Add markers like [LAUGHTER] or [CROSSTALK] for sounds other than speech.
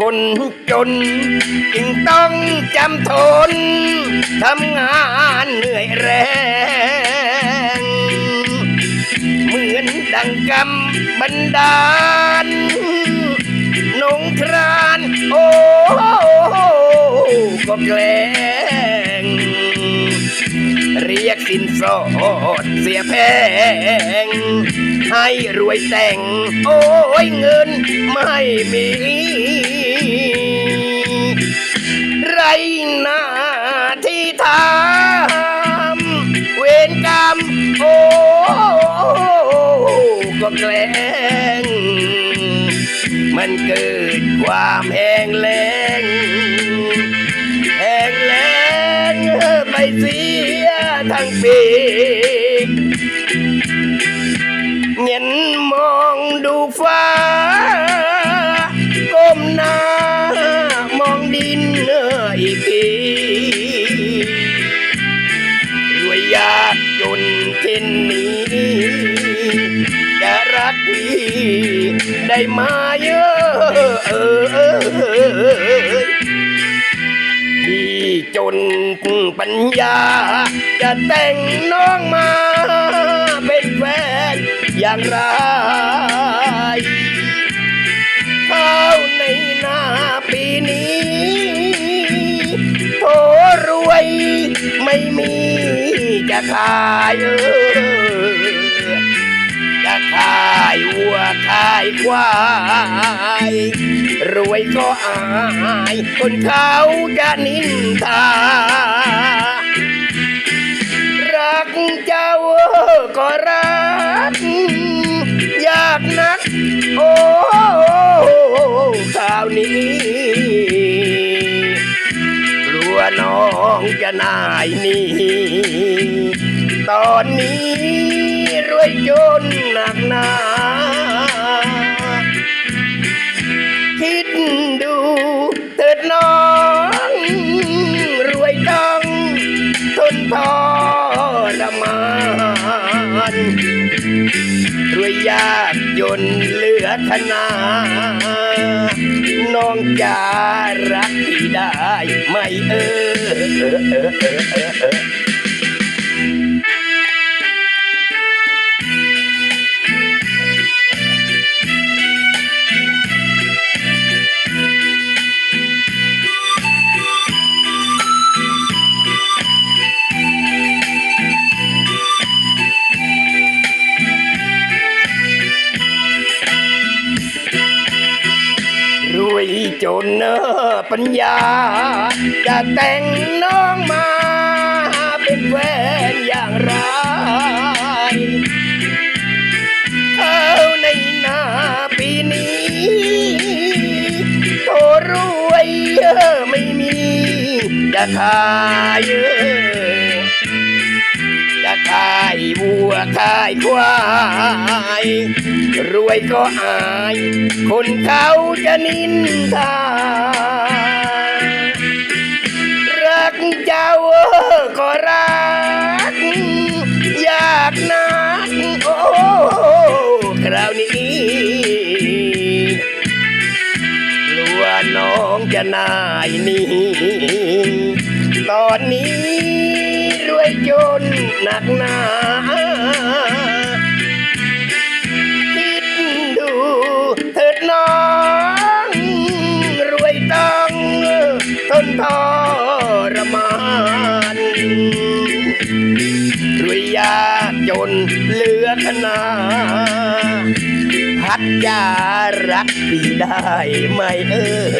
คนจนจึงต้องจำทนทำงานเหนื่อยแรง เหมือนดังกำบันดาลนงครานโอ้ก็แกล้งเรียกสินสอดเสียแพง ให้รวยแต่ง โอ้ยเงินไม่มี ไปเสียทั้งปีเงียนมองดูฟ้า ก้มหน้ามองดินอีกทีรวยยากจนเช่นนี้จะรักพี่ได้มาเยอะเออ จนปัญญา จะแต่งน้องมาเป็นแฟนอย่างไรเข้าในหน้าปีนี้โถรวยไม่มีจะขายเออจะขายวัวขายควายรวยก็อาย คนเขาจะนิ จะนายนี่ตอนนี้รวยจนหนักหนาคิดดูเถิดน้อง รวยต้องทนทรมานรวยยากจนเหลือขนา น้องจะรักพี่ได้ไหมเออ Yeah. [LAUGHS] [LAUGHS] นเนอปัญญา จะแต่งน้องมาเป็นแฟนอย่างไรเขาในหน้าปีนี้โตรวยไม่มี จะขายเยอะายวัวขายควาย รวยก็อาย คนเขาจะนินทา รักเจ้าก็รัก อยากนักโอ้คราวนี้กลัวน้องจะนายนี้ตอนนี้ ยจนหนักหนาคิดดูเถิดน้อง รวยต้องทนทรมานรวยยากจนเหลือขนาพัดยารักพี่ได้ไหมเออ